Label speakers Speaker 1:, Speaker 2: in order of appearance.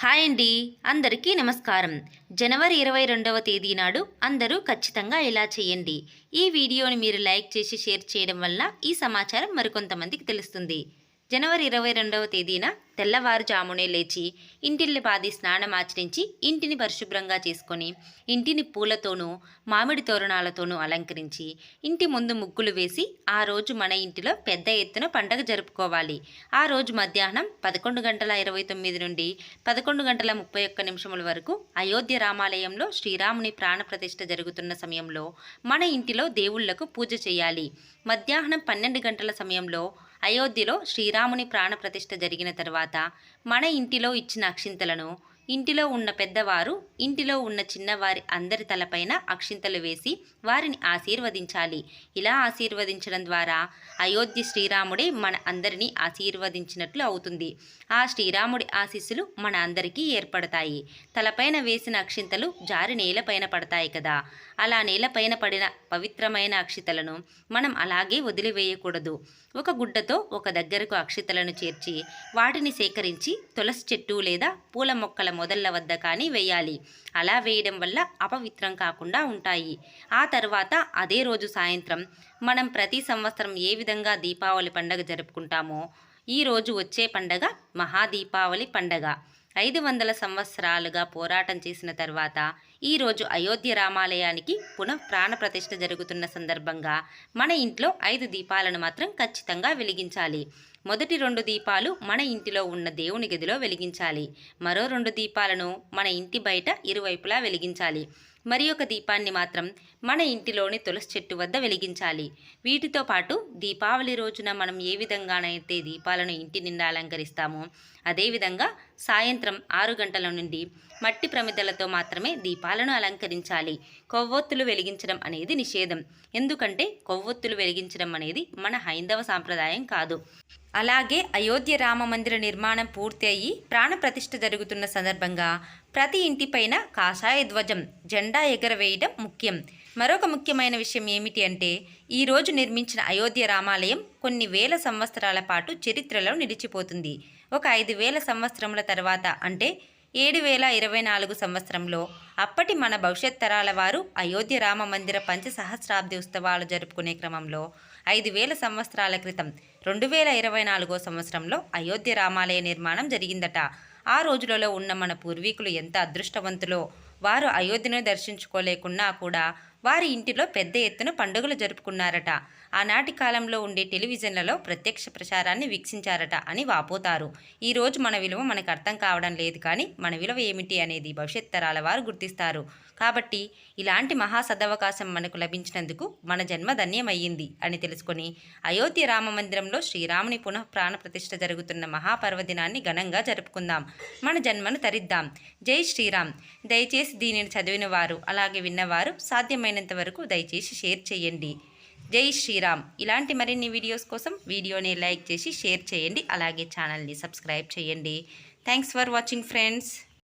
Speaker 1: Hi అండి. అందరికీ నమస్కారం. జనవరి ఇరవై రెండవ తేదీ నాడు అందరూ ఖచ్చితంగా ఇలా చేయండి. ఈ వీడియోని మీరు లైక్ చేసి షేర్ చేయడం వల్ల ఈ సమాచారం మరికొంతమందికి తెలుస్తుంది. జనవరి ఇరవై రెండవ తేదీన తెల్లవారుజామునే లేచి ఇంటిల్లిపాది స్నానం ఆచరించి ఇంటిని పరిశుభ్రంగా చేసుకొని ఇంటిని పూలతోనూ మామిడి తోరణాలతోనూ అలంకరించి ఇంటి ముందు ముగ్గులు వేసి ఆ రోజు మన ఇంటిలో పెద్ద ఎత్తున పండగ జరుపుకోవాలి. ఆ రోజు మధ్యాహ్నం పదకొండు గంటల ఇరవై తొమ్మిది నుండి పదకొండు గంటల ముప్పై ఒక్క నిమిషముల వరకు అయోధ్య రామాలయంలో శ్రీరాముని ప్రాణప్రతిష్ఠ జరుగుతున్న సమయంలో మన ఇంటిలో దేవుళ్ళకు పూజ చేయాలి. మధ్యాహ్నం పన్నెండు గంటల సమయంలో అయోధ్యలో శ్రీరాముని ప్రాణప్రతిష్ఠ జరిగిన తర్వాత మన ఇంటిలో ఇచ్చిన అక్షింతలను ఇంటిలో ఉన్న పెద్దవారు ఇంటిలో ఉన్న చిన్నవారి అందరి తలపైన అక్షింతలు వేసి వారిని ఆశీర్వదించాలి. ఇలా ఆశీర్వదించడం ద్వారా అయోధ్య శ్రీరాముడే మన అందరినీ ఆశీర్వదించినట్లు అవుతుంది. ఆ శ్రీరాముడి ఆశీస్సులు మన అందరికీ ఏర్పడతాయి. తలపైన వేసిన అక్షింతలు జారి నేలపైన పడతాయి కదా. అలా నేలపైన పడిన పవిత్రమైన అక్షితలను మనం అలాగే వదిలివేయకూడదు. ఒక గుడ్డతో ఒక దగ్గరకు అక్షితలను చేర్చి వాటిని సేకరించి తులసి చెట్టు లేదా పూల మొక్కల మొదళ్ళ వద్ద కానీ వేయాలి. అలా వేయడం వల్ల అపవిత్రం కాకుండా ఉంటాయి. ఆ తర్వాత అదే రోజు సాయంత్రం మనం ప్రతి సంవత్సరం ఏ విధంగా దీపావళి పండగ జరుపుకుంటామో ఈరోజు వచ్చే పండగ మహాదీపావళి పండగ. ఐదు వందల సంవత్సరాలుగా పోరాటం చేసిన తర్వాత ఈరోజు అయోధ్య రామాలయానికి పునః ప్రాణప్రతిష్ఠ జరుగుతున్న సందర్భంగా మన ఇంట్లో ఐదు దీపాలను మాత్రం ఖచ్చితంగా వెలిగించాలి. మొదటి రెండు దీపాలు మన ఇంటిలో ఉన్న దేవుని గదిలో వెలిగించాలి. మరో రెండు దీపాలను మన ఇంటి బయట ఇరువైపులా వెలిగించాలి. మరి ఒక దీపాన్ని మాత్రం మన ఇంటిలోని తులసి చెట్టు వద్ద వెలిగించాలి. వీటితో పాటు దీపావళి రోజున మనం ఏ విధంగానైతే దీపాలను ఇంటి నిండా అలంకరిస్తామో అదేవిధంగా సాయంత్రం ఆరు గంటల నుండి మట్టి ప్రమిదలతో మాత్రమే దీపాలను అలంకరించాలి. కొవ్వొత్తులు వెలిగించడం అనేది నిషేధం. ఎందుకంటే కొవ్వొత్తులు వెలిగించడం అనేది మన హైందవ సాంప్రదాయం కాదు. అలాగే అయోధ్య రామ మందిర నిర్మాణం పూర్తి అయ్యి ప్రాణప్రతిష్ఠ జరుగుతున్న సందర్భంగా ప్రతి ఇంటిపైన కాషాయ ధ్వజం జెండా ఎగరవేయడం ముఖ్యం. మరొక ముఖ్యమైన విషయం ఏమిటి అంటే ఈరోజు నిర్మించిన అయోధ్య రామాలయం కొన్ని వేల సంవత్సరాల పాటు చరిత్రలో నిలిచిపోతుంది. ఒక ఐదు వేల సంవత్సరముల తర్వాత అంటే ఏడు వేల ఇరవై నాలుగు సంవత్సరంలో అప్పటి మన భవిష్యత్ తరాల వారు అయోధ్య రామ మందిర పంచసహస్రాబ్ది ఉత్సవాలు జరుపుకునే క్రమంలో ఐదు వేల సంవత్సరాల క్రితం రెండు వేల ఇరవై నాలుగో సంవత్సరంలో అయోధ్య రామాలయ నిర్మాణం జరిగిందట. ఆ రోజులలో ఉన్న మన పూర్వీకులు ఎంత అదృష్టవంతులో వారు అయోధ్యను దర్శించుకోలేకున్నా కూడా వారి ఇంటిలో పెద్ద ఎత్తున పండుగలు జరుపుకున్నారట. ఆనాటి కాలంలో ఉండే టెలివిజన్లలో ప్రత్యక్ష ప్రసారాన్ని వీక్షించారట అని వాపోతారు. ఈరోజు మన విలువ మనకు అర్థం కావడం లేదు కానీ మన విలువ ఏమిటి అనేది భవిష్యత్ తరాల వారు గుర్తిస్తారు. కాబట్టి ఇలాంటి మహాసదవకాశం మనకు లభించినందుకు మన జన్మ ధన్యమయ్యింది అని తెలుసుకొని అయోధ్య రామ మందిరంలో శ్రీరాముని పునః ప్రాణప్రతిష్ఠ జరుగుతున్న మహాపర్వదినాన్ని ఘనంగా జరుపుకుందాం. మన జన్మను తరిద్దాం. జై శ్రీరామ్. దయచేసి దీనిని చదివిన వారు అలాగే విన్నవారు సాధ్యమైనంత వరకు దయచేసి షేర్ చేయండి. జై శ్రీరామ్. ఇలాంటి మరిన్ని వీడియోస్ కోసం వీడియోని లైక్ చేసి షేర్ చేయండి అలాగే ఛానల్ని సబ్స్క్రైబ్ చేయండి. Thanks for watching friends.